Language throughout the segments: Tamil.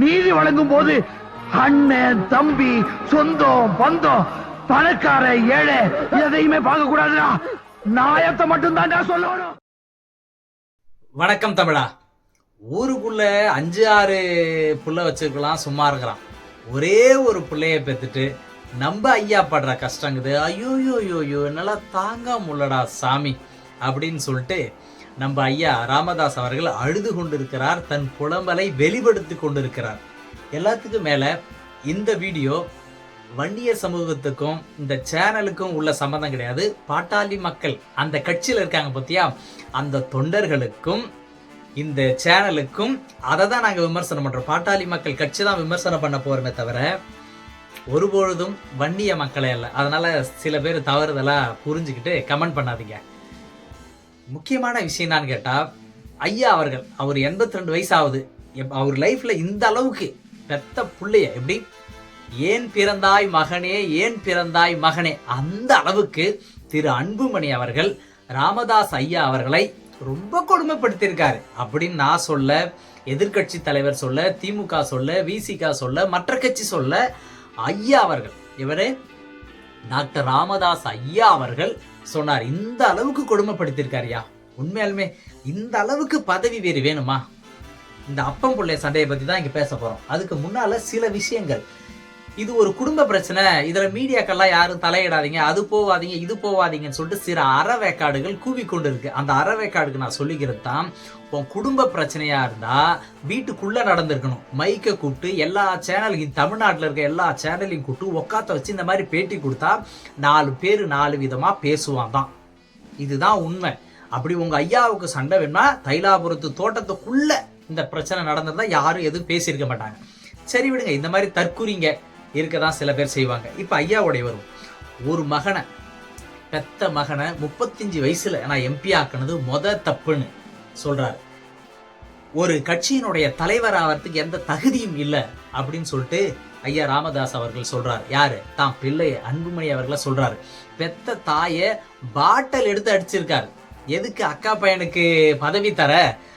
நீதி வழங்கும் போது அண்ணன் தம்பி சொந்தம் பந்தம் பணக்கார ஏழை எதையுமே பார்க்க கூடாதுடா. நாயத்தை மட்டும்தான்டா சொல்லணும். வணக்கம் தமிழா. ஊருக்குள்ள அஞ்சு ஆறு புள்ள வச்சிருக்கலாம் சும்மா இருக்கிறான். ஒரே ஒரு புள்ளைய பெத்துட்டு நம்ம ஐயா படுற கஷ்டங்குது ஐயோ யோ யோ என்னால தாங்க முடியலடா சாமி அப்படின்னு சொல்லிட்டு நம்ம ஐயா ராமதாஸ் அவர்கள் அழுது கொண்டிருக்கிறார் தன் புலம்பலை வெளிப்படுத்தி கொண்டிருக்கிறார். எல்லாத்துக்கும் மேலே இந்த வீடியோ வன்னிய சமூகத்துக்கும் இந்த சேனலுக்கும் உள்ள சம்பந்தம் கிடையாது. பாட்டாளி மக்கள் அந்த கட்சியில் இருக்காங்க பார்த்தியா அந்த தொண்டர்களுக்கும் இந்த சேனலுக்கும் அதை தான் நாங்கள் விமர்சனம் பண்ணுறோம் பாட்டாளி மக்கள் கட்சி தான் விமர்சனம் பண்ண போகிறோமே தவிர ஒருபொழுதும் வன்னிய மக்களே அல்ல. அதனால் சில பேர் தவறுதலாக புரிஞ்சுக்கிட்டு கமெண்ட் பண்ணாதீங்க. முக்கியமான விஷயம் என்னன்னு கேட்டால் ஐயா அவர்கள் அவர் எண்பத்தி ரெண்டு வயசு ஆகுது எப்- அவர் லைஃப்பில் இந்த அளவுக்கு பெத்த பிள்ளைய எப்படி? ஏன் பிறந்தாய் மகனே ஏன் பிறந்தாய் மகனே? அந்த அளவுக்கு திரு அன்புமணி அவர்கள் ராமதாஸ் ஐயா அவர்களை ரொம்ப கொடுமைப்படுத்தியிருக்காரு. அப்படின்னு நான் சொல்ல எதிர்க்கட்சி தலைவர் சொல்ல திமுக சொல்ல விசிக சொல்ல மற்ற கட்சி சொல்ல ஐயா அவர்கள் இவரே டாக்டர் ராமதாஸ் ஐயா அவர்கள் சொன்னார் இந்த அளவுக்கு கொடுமைப்படுத்தியிருக்காருயா உண்மையாலுமே இந்த அளவுக்கு பதவி வேறு வேணுமா? இந்த அப்பம் பிள்ளை சண்டையை பத்தி தான் இங்க பேச போறோம். அதுக்கு முன்னால சில விஷயங்கள். இது ஒரு குடும்ப பிரச்சனை. இதுல மீடியாக்கள்லாம் யாரும் தலையிடாதீங்க. அது போவாதீங்க இது போவாதீங்கன்னு சொல்லிட்டு சில அறவேக்காடுகள் கூவிக்கொண்டு இருக்கு அந்த அறவேக்காடுக்கு நான் சொல்லிக்கிறது தான் உன் குடும்ப பிரச்சனையா இருந்தா வீட்டுக்குள்ள நடந்திருக்கணும். மைக்கை கூப்பிட்டு எல்லா சேனலையும் தமிழ்நாட்டில் இருக்க எல்லா சேனலையும் கூப்பிட்டு உக்காத்த வச்சு இந்த மாதிரி பேட்டி கொடுத்தா நாலு பேர் நாலு விதமா பேசுவான் தான் இதுதான் உண்மை. அப்படி உங்க ஐயாவுக்கு சண்டை வேணும்னா தைலாபுரத்து தோட்டத்துக்குள்ள இந்த பிரச்சனை நடந்திருந்தால் யாரும் எதுவும் பேசியிருக்க மாட்டாங்க. சரி விடுங்க இந்த மாதிரி தற்குறிங்க. இருக்க தான் சில பேர் செய்வாங்க. இப்போ ஐயாவுடைய வரும். ஒரு மகனை பெத்த மகனை முப்பத்தஞ்சு வயசுல நான் எம்பி ஆக்கினது மொத தப்புன்னு சொல்றாரு. ஒரு கட்சியினுடைய தலைவர் ஆவறதுக்கு எந்த தகுதியும் இல்லை அப்படின்னு சொல்லிட்டு ஐயா ராமதாஸ் அவர்கள் சொல்றார். யாரு? தான் பிள்ளை அன்புமணி அவர்களை சொல்றாரு. பெத்த தாயை பாட்டல் எடுத்து அடிச்சிருக்காரு. எதுக்கு அக்கா பையனுக்கு பதவி தர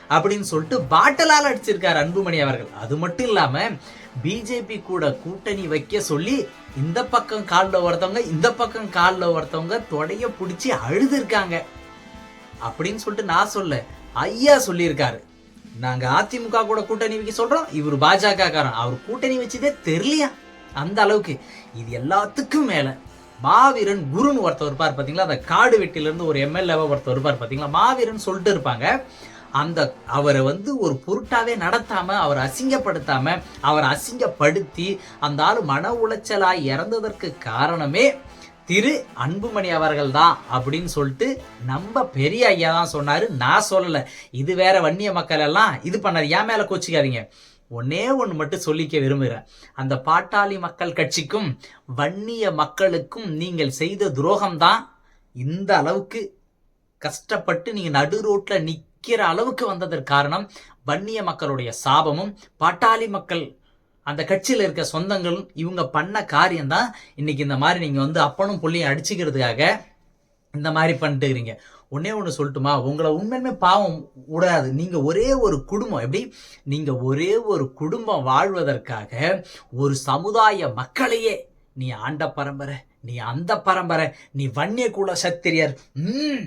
அப்படின்னு சொல்லிட்டு பாட்டலால் அடிச்சிருக்காரு அன்புமணி அவர்கள். அது மட்டும் இல்லாம பிஜேபி கூட கூட்டணி வைக்க சொல்லி இந்த பக்கம் காலில் ஒருத்தவங்க இந்த பக்கம் காலில் ஒருத்தவங்க தொடைய பிடிச்சி அழுதுருக்காங்க. அப்படின்னு சொல்லிட்டு நான் சொல்ல ஐயா சொல்லியிருக்காரு. நாங்க அதிமுக கூட கூட்டணி வைக்க சொல்றோம் இவர் பாஜக காரன். அவர் கூட்டணி வச்சதே தெரியலையா? அந்த அளவுக்கு. இது எல்லாத்துக்கும் மேல. மாவீரன் குருன்னு ஒருத்தர் இருப்பார் பார்த்தீங்களா அந்த காடு வெட்டிலேருந்து ஒரு எம்எல்ஏவை ஒருத்தர் இருப்பார் பார்த்தீங்களா மாவீரன் சொல்லிட்டு இருப்பாங்க அந்த அவரை வந்து ஒரு பொருட்டாவே நடத்தாம அவரை அசிங்கப்படுத்தாம அவரை அசிங்கப்படுத்தி அந்த ஆள் மன உளைச்சலாய் இறந்ததற்கு காரணமே திரு அன்புமணி அவர்கள் தான் அப்படின்னு சொல்லிட்டு நம்ம பெரிய ஐயா தான் சொன்னாரு. நான் சொல்லல. இது வேற வன்னிய மக்கள் எல்லாம் இது பண்ணாரு. ஏன் மேல கோச்சிக்காதீங்க. ஒன்னே ஒன்று மட்டும் சொல்லிக்க விரும்புகிறேன் அந்த பாட்டாளி மக்கள் கட்சிக்கும் வன்னிய மக்களுக்கும் நீங்கள் செய்த துரோகம் தான் இந்த அளவுக்கு கஷ்டப்பட்டு நீங்கள் நடு ரோட்ல நிக்கிற அளவுக்கு வந்ததற்கு காரணம் வன்னிய மக்களுடைய சாபமும் பாட்டாளி மக்கள் அந்த கட்சியில் இருக்க சொந்தங்களும் இவங்க பண்ண காரியம்தான். இன்னைக்கு இந்த மாதிரி நீங்கள் வந்து அப்பனும் பிள்ளையும் அடிச்சுக்கிறதுக்காக இந்த மாதிரி பண்ணிட்டு இருக்கிறீங்க ஒன்னே ஒன்று சொல்லட்டுமா? உங்களை உண்மையுமே பாவம் விடாது நீங்கள் ஒரே ஒரு குடும்பம் எப்படி? நீங்கள் ஒரே ஒரு குடும்பம் வாழ்வதற்காக ஒரு சமுதாய மக்களையே நீ ஆண்ட பரம்பரை நீ அந்த பரம்பரை நீ வன்னிய குல சத்திரியர் ம்,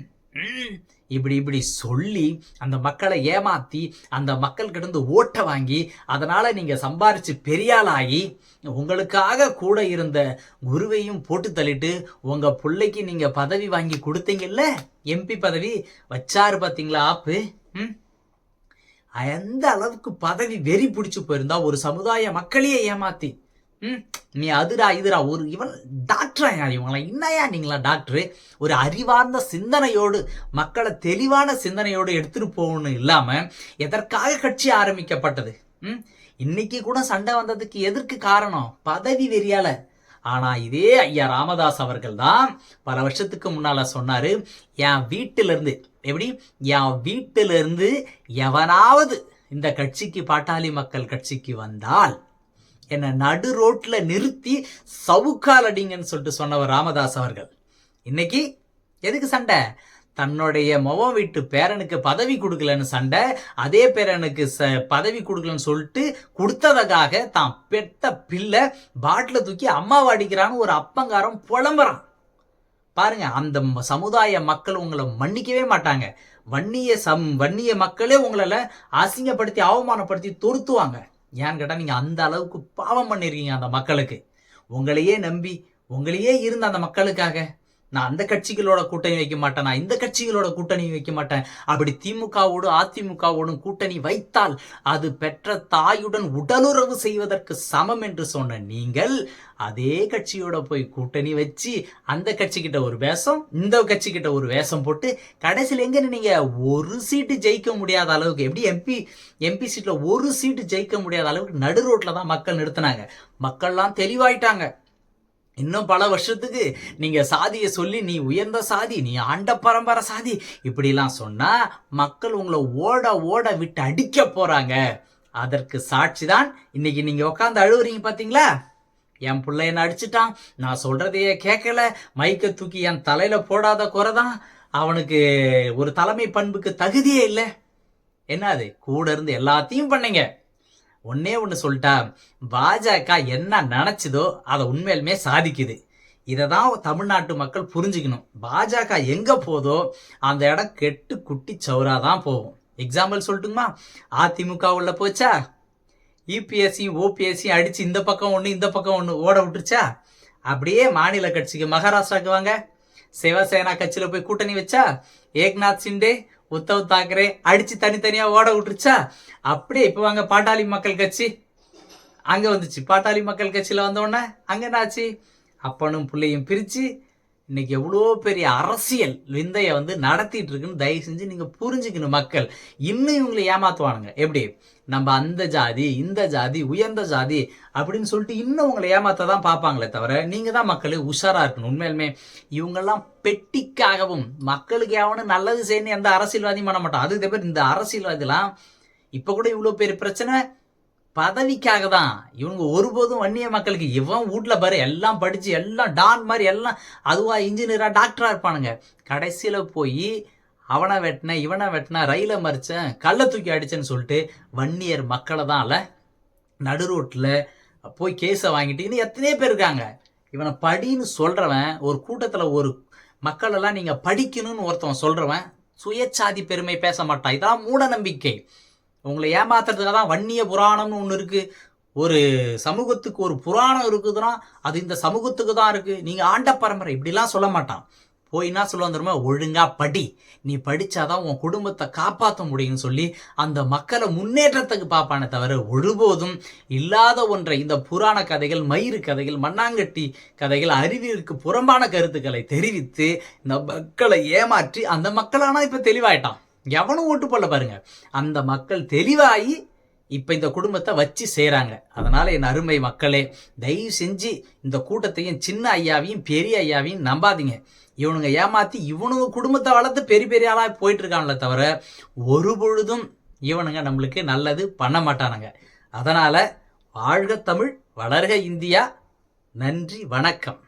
இப்படி இப்படி சொல்லி அந்த மக்களை ஏமாத்தி அந்த மக்கள் கிட்ட ஓட்டை வாங்கி அதனால நீங்க சம்பாரிச்சு பெரியாளாகி உங்களுக்காக கூட இருந்த குருவையும் போட்டு தள்ளிட்டு உங்க பிள்ளைக்கு நீங்க பதவி வாங்கி கொடுத்தீங்கல்ல? எம்பி பதவி? வச்சாரு பாத்தீங்களா ஆப்பு? ம்? எந்த அளவுக்கு பதவி வெறி பிடிச்சு போயிருந்தா ஒரு சமுதாய மக்களையே ஏமாத்தி? ம்? நீ அதுடா இதுடா ஒரு இவன் டாக்டரா இவங்களாம் என்னையா நீங்களா டாக்டர் ஒரு அறிவார்ந்த சிந்தனையோடு மக்களை தெளிவான சிந்தனையோடு எடுத்துகிட்டு போகணும் இல்லாமல் எதற்காக கட்சி ஆரம்பிக்கப்பட்டது? ம்? இன்னைக்கு கூட சண்டை வந்ததுக்கு எதற்கு காரணம்? பதவி வெறியால. ஆனா இதே ஐயா ராமதாஸ் அவர்கள் தான் பல வருஷத்துக்கு முன்னால சொன்னாரு என் வீட்டில இருந்து எப்படி? என் வீட்டில இருந்து எவனாவது இந்த கட்சிக்கு பாட்டாளி மக்கள் கட்சிக்கு வந்தால் என்னை நடு ரோட்டில் நிறுத்தி சவுக்கால் அடிங்கன்னு சொல்லிட்டு சொன்னவர் ராமதாஸ் அவர்கள். இன்னைக்கு எதுக்கு சண்டை? தன்னுடைய முகம் வீட்டு பேரனுக்கு பதவி கொடுக்கலன்னு சண்டை அதே பேரனுக்கு ச பதவி கொடுக்கலன்னு சொல்லிட்டு கொடுத்ததுக்காக தான் பெத்த பிள்ளை பாட்டில் தூக்கி அம்மாவை அடிக்கிறான்னு ஒரு அப்பங்காரம் புலம்புறான். பாருங்க அந்த சமுதாய மக்கள் உங்களை மன்னிக்கவே மாட்டாங்க. வன்னிய சம் வன்னிய மக்களே உங்களை அசிங்கப்படுத்தி அவமானப்படுத்தி தொருத்துவாங்க. ஏன்னு கேட்டால் நீங்கள் அந்த அளவுக்கு பாவம் பண்ணிருக்கீங்க அந்த மக்களுக்கு. உங்களையே நம்பி உங்களையே இருந்த அந்த மக்களுக்காக. நான் அந்த கட்சிகளோட கூட்டணி வைக்க மாட்டேன் நான் இந்த கட்சிகளோட கூட்டணி வைக்க மாட்டேன். அப்படி திமுகவோடு அதிமுகவோடும் கூட்டணி வைத்தால் அது பெற்ற தாயுடன் உடலுறவு செய்வதற்கு சமம் என்று சொன்ன நீங்கள் அதே கட்சியோட போய் கூட்டணி வச்சு அந்த கட்சிக்கிட்ட ஒரு வேஷம் இந்த கட்சிக்கிட்ட ஒரு வேஷம் போட்டு கடைசியில் எங்க நீங்க ஒரு சீட்டு ஜெயிக்க முடியாத அளவுக்கு எப்படி எம்பி எம்பி சீட்டில் ஒரு சீட்டு ஜெயிக்க முடியாத அளவுக்கு நடு ரோட்டில் தான் மக்கள் நிறுத்தினாங்க. மக்கள்லாம் தெளிவாயிட்டாங்க. இன்னும் பல வருஷத்துக்கு நீங்க சாதியை சொல்லி நீ உயர்ந்த சாதி நீ ஆண்ட பரம்பரை சாதி இப்படிலாம் சொன்னா மக்கள் உங்களை ஓட ஓட விட்டு அடிக்க போறாங்க. அதற்கு சாட்சி தான் இன்னைக்கு நீங்க உட்காந்து அழுவுறீங்க பாத்தீங்களா? என் பிள்ளை என்ன அடிச்சிட்டான்? நான் சொல்றதையே கேட்கல. மைக்க தூக்கி என் தலையில போடாத குறைதான். அவனுக்கு ஒரு தலைமை பண்புக்கு தகுதியே இல்லை. என்ன அது? கூட இருந்து எல்லாத்தையும் பண்ணீங்க. ஒன்னே ஒன்று சொல்லிட்டா பாஜக என்ன நினச்சதோ அதை உண்மையிலுமே சாதிக்குது. இதை தான் தமிழ்நாட்டு மக்கள் புரிஞ்சுக்கணும். பாஜக எங்கே போதோ அந்த இடம் கெட்டு குட்டி சௌரா தான் போகும். எக்ஸாம்பிள் சொல்லட்டுமா? அதிமுக உள்ள போச்சா? யூபிஎஸ்சி ஓபிஎஸ்சி அடித்து இந்த பக்கம் ஒன்று இந்த பக்கம் ஒன்று ஓட விட்டுருச்சா? அப்படியே மாநில கட்சிக்கு மகாராஷ்டிராக்கு வாங்க. சிவசேனா கட்சியில் போய் கூட்டணி வச்சா? ஏக்நாத் சிண்டே உத்தவ் தாக்கரே அடிச்சு தனித்தனியா ஓட விட்டுருச்சா? அப்படியே இப்போ வாங்க பாட்டாளி மக்கள் கட்சி. அங்க வந்துச்சு. பாட்டாளி மக்கள் கட்சியில வந்த உடனே அங்க என்னாச்சு? அப்பனும் பிள்ளையும் பிரிச்சு இன்னைக்கு எவ்வளோ பெரிய அரசியல் விந்தைய வந்து நடத்திட்டு இருக்குன்னு தயவு செஞ்சு நீங்க புரிஞ்சுக்கணும் மக்கள். இன்னும் இவங்களை ஏமாத்துவானுங்க. எப்படி? நம்ம அந்த ஜாதி இந்த ஜாதி உயர்ந்த ஜாதி அப்படின்னு சொல்லிட்டு இன்னும் உங்களை ஏமாத்த தான் பார்ப்பாங்களே தவிர நீங்க தான் மக்களே உஷாரா இருக்கணும். உண்மையிலுமே இவங்கெல்லாம் பெட்டிக்காகவும் மக்களுக்கு எவனும் நல்லது செய்யணும் எந்த அரசியல்வாதியும் பண்ண மாட்டோம் அதுக்கு தவிர இந்த அரசியல்வாதிலாம் இப்போ கூட இவ்வளோ பெரிய பிரச்சனை பதவிக்காக தான் இவங்க ஒருபோதும் வன்னிய மக்களுக்கு இவன் வீட்ல பாரு எல்லாம் படித்து எல்லாம் டான் மாதிரி எல்லாம் அதுவா இன்ஜினியராக டாக்டராக இருப்பானுங்க. கடைசியில் போய் அவனை வெட்டின இவனை வெட்டின ரயில மறிச்சேன் கள்ள தூக்கி அடிச்சேன்னு சொல்லிட்டு வன்னியர் மக்களை தான் இல்லை நடு ரோட்டில் போய் கேஸை வாங்கிட்டு இன்னும் எத்தனையோ பேர் இருக்காங்க. இவனை படின்னு சொல்கிறவன் ஒரு கூட்டத்தில் ஒரு மக்களெல்லாம் நீங்கள் படிக்கணும்னு ஒருத்தவன் சொல்கிறவன் சுயச்சாதி பெருமை பேச மாட்டான். இதெல்லாம் மூட நம்பிக்கை. உங்களை ஏமாத்துறதுக்காக தான் வன்னிய புராணம்னு ஒன்று இருக்குது ஒரு சமூகத்துக்கு ஒரு புராணம் இருக்குதுன்னா அது இந்த சமூகத்துக்கு தான் இருக்குது நீங்கள் ஆண்ட பரம்பரை இப்படிலாம் சொல்ல மாட்டான். போய் என்ன சொல்ல தெரியுமா? ஒழுங்கா படி. நீ படிச்சாதான் உன் குடும்பத்தை காப்பாற்ற முடியும்னு சொல்லி அந்த மக்களை முன்னேற்றத்துக்கு பார்ப்பானே தவிர ஒருபோதும் இல்லாத ஒன்றை இந்த புராண கதைகள் மயிறு கதைகள் மண்ணாங்கட்டி கதைகள் அறிவியலுக்கு புறம்பான கருத்துக்களை தெரிவித்து இந்த மக்களை ஏமாற்றி அந்த மக்களானா இப்போ தெளிவாயிட்டான். எவனும் ஓட்டு போடல பாருங்க. அந்த மக்கள் தெளிவாகி இப்போ இந்த குடும்பத்தை வச்சு செய்கிறாங்க அதனால் என் அருமை மக்களே தயவு செஞ்சு இந்த கூட்டத்தையும் சின்ன ஐயாவையும் பெரிய ஐயாவையும் நம்பாதீங்க. இவனுங்க ஏமாத்தி இவனுங்க குடும்பத்தை வளர்த்து பெரிய பெரிய ஆளாக போயிட்டு இருக்காங்களே தவிர ஒரு பொழுதும் இவனுங்க நம்மளுக்கு நல்லது பண்ண மாட்டானுங்க. அதனால் வாழ்க தமிழ் வளர்க இந்தியா. நன்றி வணக்கம்.